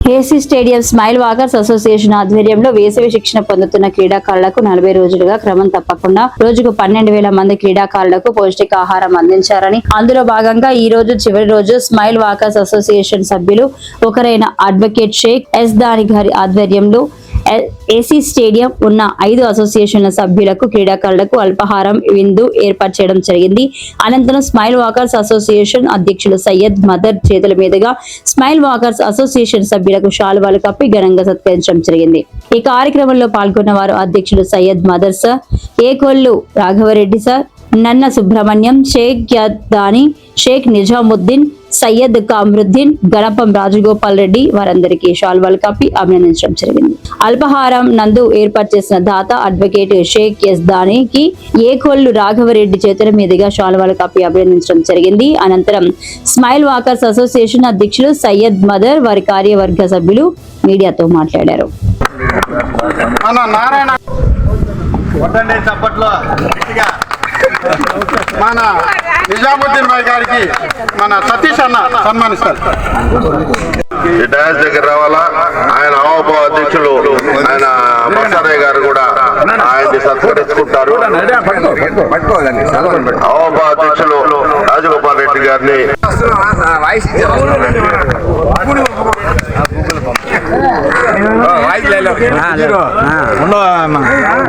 AC stadium smile walkers association ఆధ్వర్యంలో వేసవి శిక్షణ పొందుతున్న క్రీడాకారులకు నలభై రోజులుగా క్రమం తప్పకుండా రోజుకు పన్నెండు వేల మంది క్రీడాకారులకు పౌష్టికాహారం అందించారని. అందులో భాగంగా ఈ రోజు చివరి రోజు స్మైల్ వాకర్స్ అసోసియేషన్ సభ్యులు ఒకరైన అడ్వకేట్ షేక్ ఎస్ దాని గారి ఆధ్వర్యంలో ఏసీ స్టేడియం ఉన్న ఐదు అసోసియేషన్ల సభ్యులకు క్రీడాకారులకు అల్పాహారం విందు ఏర్పాటు చేయడం జరిగింది. అనంతరం స్మైల్ వాకర్స్ అసోసియేషన్ అధ్యక్షులు సయ్యద్ మదర్ చేతుల మీదుగా స్మైల్ వాకర్స్ అసోసియేషన్ సభ్యులకు శాలువాలు కప్పి ఘనంగా సత్కరించడం జరిగింది. ఈ కార్యక్రమంలో పాల్గొన్న వారు అధ్యక్షులు సయ్యద్ మదర్ సార్. ఏకొల్లు రాఘవరెడ్డి సార్. నన్న సుబ్రహ్మణ్యం షేక్ యద్దాని షేక్ నిజాముద్దీన్ సయ్యద్ కామరుద్దీన్ గణపం రాజగోపాల్ రెడ్డి వారందరికీ షాల్వాలు కప్పి అభినందించడం జరిగింది. అల్పహారం నందు ఏర్పాటు చేసిన దాత అడ్వకేట్ షేక్ ఎస్ దానికి ఏకొల్లు రాఘవరెడ్డి చేతుల మీదుగా షాల్వాలు కప్పి అభినందించడం జరిగింది. అనంతరం స్మైల్ వాకర్స్ అసోసియేషన్ అధ్యక్షులు సయ్యద్ మదర్ వారి కార్యవర్గ సభ్యులు మీడియాతో మాట్లాడారు. మన నారాయణ. మన నిజాముద్దీన్ భాయ్ గారికి మన సతీష్ అన్న సన్మానిస్తారు. ఈ డయాస్ దగ్గర రావాలా? ఆయన అవాప అధ్యక్షులు ఆయన మస్తానయ్య గారు కూడా ఆయన్ని సత్కరించుకుంటారు. అవాప అధ్యక్షులు రాజగోపాల్ రెడ్డి గారిని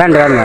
రండి రండి.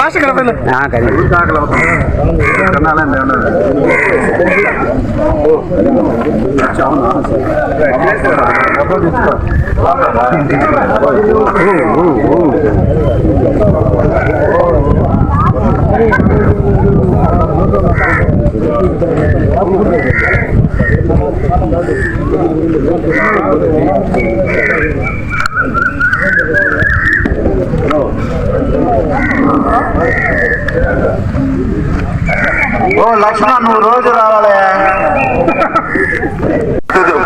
ನಾಶ ಕರಬೇಲ್ಲ ಹಾ ಕರಿ ಓ ಓ ಓ ఓ లక్ష్మణ నువ్వు రోజు రావాలి.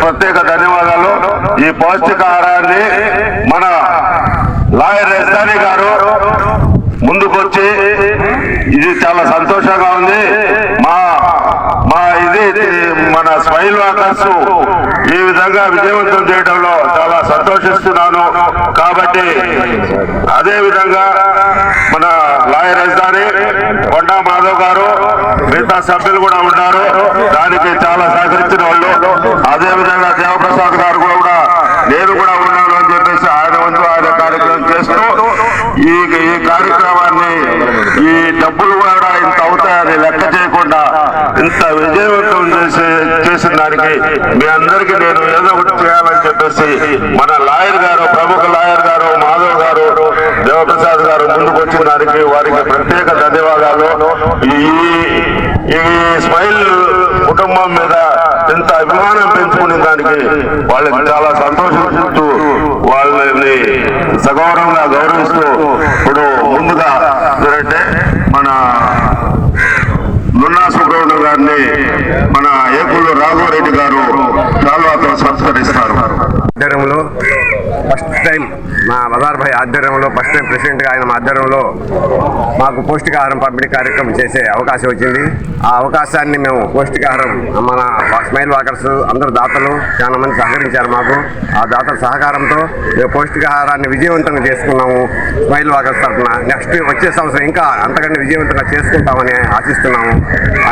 ప్రత్యేక ధన్యవాదాలు. ఈ పౌష్టికాహారాన్ని మన లాయర్ రెస్టాని గారు ముందుకొచ్చి ఇది చాలా సంతోషంగా ఉంది మా మా ఇది మన స్మైల్ ఈ విధంగా విజయవంతం చేయడంలో చాలా సంతోషిస్తున్నాను. కాబట్టి అదే విధంగా మన లాయర్ రాజధాని కొండా మాధవ్ గారు మిగతా సభ్యులు కూడా ఉన్నారు. దానికి చాలా సహకరించిన వాళ్ళు. అదే విధంగా దేవప్రసాద్ గారు కూడా నేను కూడా ఉన్నాను అని చెప్పేసి ఆయన వంతు ఆయన కార్యక్రమం చేస్తూ ఈ ఈ కార్యక్రమాన్ని ఈ డబ్బులు కూడా ఇంత అవుతాయని లెక్క చేయకుండా ఇంత విజయవంతం చేసే చేసిన దానికి మీ అందరికీ నేను ఏదో ఒకటి చేయాలని చెప్పేసి మన లాయర్ గారు ప్రముఖ లాయర్ గారు మాధవ్ గారు దేవప్రసాద్ గారు ముందుకు వచ్చిన దానికి వారికి ప్రత్యేక ధన్యవాదాలు. ఈ ఈ స్మైల్ కుటుంబం మీద ఇంత అభిమానం పెంచుకునే దానికి వాళ్ళకి చాలా సంతోషిస్తూ వాళ్ళని సగౌరవంగా గౌరవిస్తూ ఇప్పుడు ముందుగా ఎవరంటే మన నున్నా సుబ్రహ్మణ్యం గారిని మన ఏకులు రాఘవరెడ్డి గారు కాల్వాతో సత్కరిస్తారు ఆధ్వర్యంలో ఫస్ట్ టైం మా బజార్ భాయ్ ఆధ్వర్యంలో ఫస్ట్ టైం ప్రెసిడెంట్గా ఆయన మా ఆధ్వర్యంలో మాకు పౌష్టికాహారం పంపిణీ కార్యక్రమం చేసే అవకాశం వచ్చింది. ఆ అవకాశాన్ని మేము పౌష్టికాహారం మన స్మైల్ వాకర్స్ అందరు దాతలు చాలా మంది సహకరించారు మాకు. ఆ దాతల సహకారంతో మేము పౌష్టికాహారాన్ని విజయవంతంగా చేసుకున్నాము స్మైల్ వాకర్స్ తరఫున. నెక్స్ట్ వచ్చే సంవత్సరం ఇంకా అంతకంటే విజయవంతంగా చేసుకుంటామని ఆశిస్తున్నాము.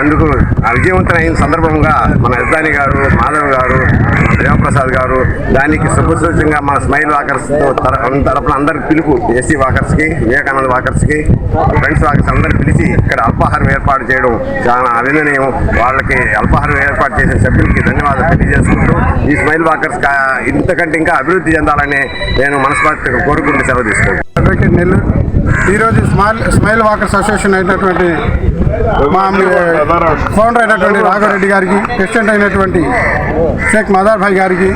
అందుకు ఆ అయిన సందర్భంగా మన యజ్దాని గారు మాధవ్ గారు దేవప్రసాద్ గారు దానికి శుభసూచంగా మన స్మైల్ వాకర్స్ తరపున అందరికి పిలుపు ఎస్సీ వాకర్స్కి వివేకానంద వాకర్స్కి ఫ్రెండ్స్ వాకర్స్ అందరికి పిలిచి ఇక్కడ అల్పాహారం ఏర్పాటు చేయడం చాలా అభినందనీయం. వాళ్ళకి అల్పాహారం ఏర్పాటు చేసిన సభ్యులకి ధన్యవాదాలు తెలియజేసుకుంటూ ఈ స్మైల్ వాకర్స్ ఇంతకంటే ఇంకా అభివృద్ధి చెందాలని నేను మనస్ఫూర్తిగా కోరుకుంటూ సెలవు తీసుకుంటాను నెల్లూరు ఈరోజు స్మైల్ స్మైల్ వాకర్స్ అసోసియేషన్ అయినటువంటి మా ఫౌండర్ అయినటువంటి రాఘవరెడ్డి గారికి ప్రెసిడెంట్ అయినటువంటి షేక్ మదార్ భాయ్ గారికి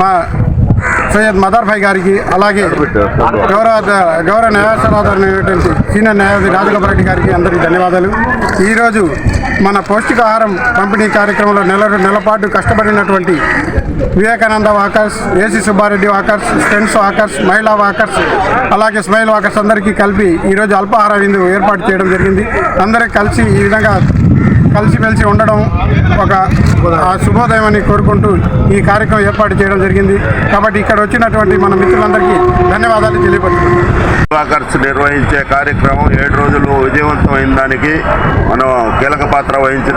మా సయ్యద్ మదార్ గారికి అలాగే గౌరవ గౌరవ న్యాయస్థానాధిపతి సీనియర్ న్యాయవాది రాజగోపాల్ రెడ్డి గారికి అందరికీ ధన్యవాదాలు. ఈరోజు మన పౌష్టికాహారం పంపిణీ కార్యక్రమంలో నెల నెలపాటు కష్టపడినటువంటి Vivekananda walkers AC Subba Reddy walkers స్టెన్స్ walkers మహిళా వాకర్స్ అలాగే స్మైల్ వాకర్స్ అందరికీ కలిపి ఈరోజు అల్పాహార విందు ఏర్పాటు చేయడం జరిగింది. అందరికి కలిసి ఈ విధంగా కలిసిమెలిసి ఉండడం ఒక ఆ శుభోదయం అని కోరుకుంటూ ఈ కార్యక్రమం ఏర్పాటు చేయడం జరిగింది. కాబట్టి ఇక్కడ వచ్చినటువంటి మన మిత్రులందరికీ ధన్యవాదాలు తెలియపరుస్తున్నాను నిర్వహించే కార్యక్రమం ఏడు రోజులు విజయవంతమైన దానికి మనం కీలక పాత్ర వహించిన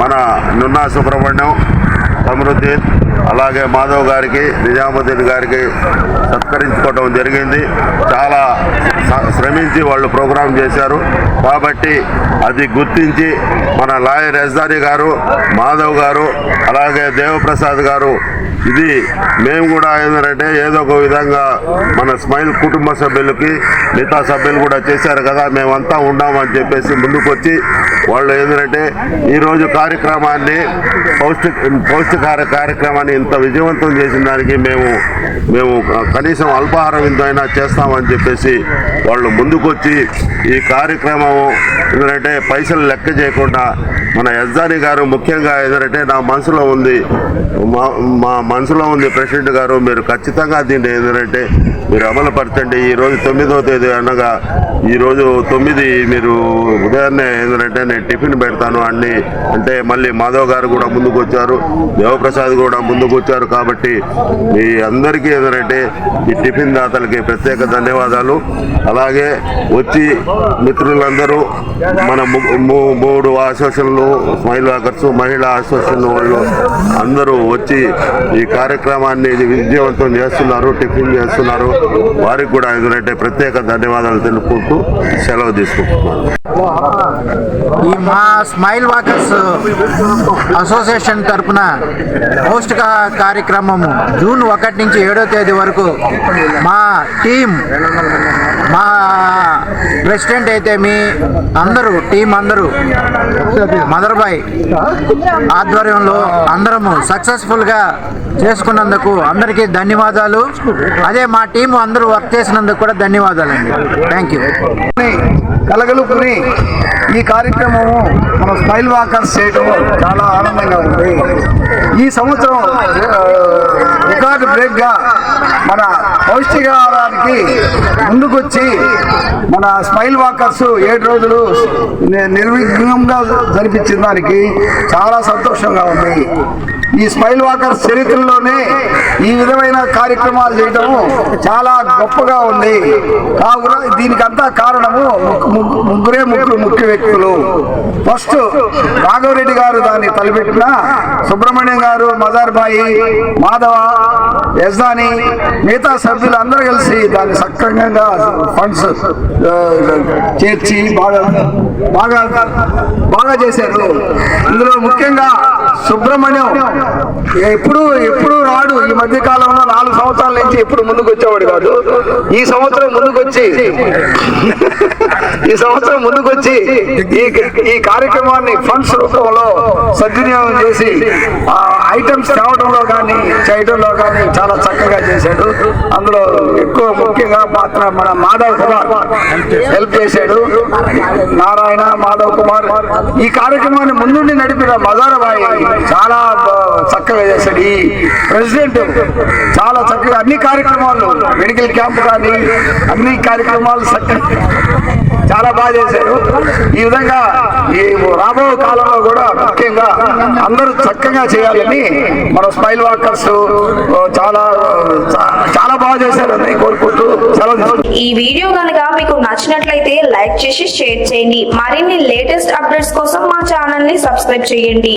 మన నున్నా సుబ్రహ్మణ్యం సమృద్ధి అలాగే మాధవ్ గారికి నిజాముద్దీన్ గారికి సత్కరించుకోవడం జరిగింది. చాలా స- శ్రమించి వాళ్ళు ప్రోగ్రాం చేశారు. కాబట్టి అది గుర్తించి మన లాయర్ ఎస్దారి గారు మాధవ్ గారు అలాగే దేవప్రసాద్ గారు ఇది మేము కూడా ఏంటంటే ఏదో ఒక విధంగా మన స్మైల్ కుటుంబ సభ్యులకి మిగతా సభ్యులు కూడా చేశారు కదా మేమంతా ఉన్నామని చెప్పేసి ముందుకు వచ్చి వాళ్ళు ఏంటంటే ఈరోజు కార్యక్రమాన్ని పౌష్టిక పౌష్టికార కార్యక్రమాన్ని ఇంత విజయవంతం చేసిన దానికి మేము మేము కనీసం అల్పాహారం ఇంతైనా చేస్తామని చెప్పేసి వాళ్ళు ముందుకొచ్చి ఈ కార్యక్రమం ఎందుకంటే పైసలు లెక్క చేయకుండా మన యజ్దాని గారు ముఖ్యంగా ఏంటంటే నా మనసులో ఉంది. మా మా మనసులో ఉంది ప్రెసిడెంట్ గారు మీరు ఖచ్చితంగా దీన్ని ఏంటంటే మీరు అమలు పరచండి ఈ రోజు తొమ్మిదవ తేదీ అనగా ఈరోజు తొమ్మిది మీరు ఉదయాన్నే ఏంటంటే నేను టిఫిన్ పెడతాను అన్ని. అంటే మళ్ళీ మాధవ్ గారు కూడా ముందుకు వచ్చారు దేవప్రసాద్ కూడా ముందుకు వచ్చారు కాబట్టి మీ అందరికీ ఏంటంటే ఈ టిఫిన్ దాతలకి ప్రత్యేక ధన్యవాదాలు. అలాగే వచ్చి అందరూ మన మూడు అసోసియేషన్లు స్మైల్ వాకర్స్ మహిళా అసోసియేషన్ వాళ్ళు అందరూ వచ్చి ఈ కార్యక్రమాన్ని విజయవంతం చేస్తున్నారు టిఫిన్ చేస్తున్నారు. వారికి కూడా ఎందుకంటే ప్రత్యేక ధన్యవాదాలు తెలుపుకుంటూ సెలవు తీసుకుంటున్నాను. ఈ మా స్మైల్ వాకర్స్ అసోసియేషన్ తరపున పౌష్టిక కార్యక్రమము జూన్ ఒకటి నుంచి ఏడో తేదీ వరకు మా టీం ప్రెసిడెంట్ అయితే మీ అందరూ టీం అందరూ మదర్బాయ్ ఆధ్వర్యంలో అందరము సక్సెస్ఫుల్గా చేసుకున్నందుకు అందరికీ ధన్యవాదాలు. అదే మా టీం అందరూ వర్క్ చేసినందుకు కూడా ధన్యవాదాలండి. థ్యాంక్ యూ కలగలుపుని ఈ కార్యక్రమము మన స్మైల్ వాకర్స్ చేయడం చాలా ఆనందంగా ఉంది. ఈ సంవత్సరం రికార్డు బ్రేక్గా మన పౌష్టికాహారానికి ముందుకొచ్చి మన స్మైల్ వాకర్స్ ఏడు రోజులు నిర్విఘ్నంగా జరిపించిన దానికి చాలా సంతోషంగా ఉంది. ఈ స్మైల్ వాకర్ చరిత్రలోనే ఈ విధమైన కార్యక్రమాలు చేయడము చాలా గొప్పగా ఉంది. కావున దీనికంతా కారణము ముగ్గు- ముగ్గురే ముగ్గురు ముఖ్య వ్యక్తులు. ఫస్ట్ రాఘవరెడ్డి గారు దాన్ని తలపెట్టిన సుబ్రహ్మణ్యం గారు మజార్బాయి మాధవ యజ్దాని మిగతా సభ్యులు అందరూ కలిసి దాన్ని సక్రమంగా ఫండ్స్ చేర్చి బాగా బాగా బాగా చేశారు. ఇందులో ముఖ్యంగా సుబ్రహ్మణ్యం ఎప్పుడు ఎప్పుడు రాడు. ఈ మధ్య కాలంలో నాలుగు సంవత్సరాల నుంచి ఎప్పుడు ముందుకు వచ్చేవాడు కాదు. ఈ సంవత్సరం ముందుకు వచ్చి ఈ సంవత్సరం ముందుకు వచ్చి ఈ ఈ కార్యక్రమాన్ని ఫండ్స్ రూపంలో సద్వినియోగం చేసి ఆ ఐటమ్స్ తేవడంలో కానీ చేయడంలో కానీ చాలా చక్కగా చేశాడు. అందులో ఎక్కువ ముఖ్యంగా పాత్ర మన మాధవ్ కుమార్ హెల్ప్ చేశాడు. నారాయణ మాధవ్ కుమార్. ఈ కార్యక్రమాన్ని ముందుండి నడిపిన మజారబాయి చాలా చక్కగా చేశాడు. ఈ ప్రెసిడెంట్ చాలా చక్కగా అన్ని కార్యక్రమాలు మెడికల్ క్యాంప్ కానీ అన్ని కార్యక్రమాలు చక్కగా చాలా బాగా చేశారు. ఈ విధంగా ఈ రాబో కాలంలో కూడా ముఖ్యంగా అందరూ చక్కగా చేయాలని మన స్మైల్ వాకర్స్ చాలా చాలా బాగా చేశారని కోరుకుంటూ సెలవు ఈ వీడియో కనుక మీకు నచ్చినట్లయితే లైక్ చేసి షేర్ చేయండి. మరిన్ని లేటెస్ట్ అప్డేట్స్ కోసం మా ఛానల్ని సబ్స్క్రైబ్ చేయండి.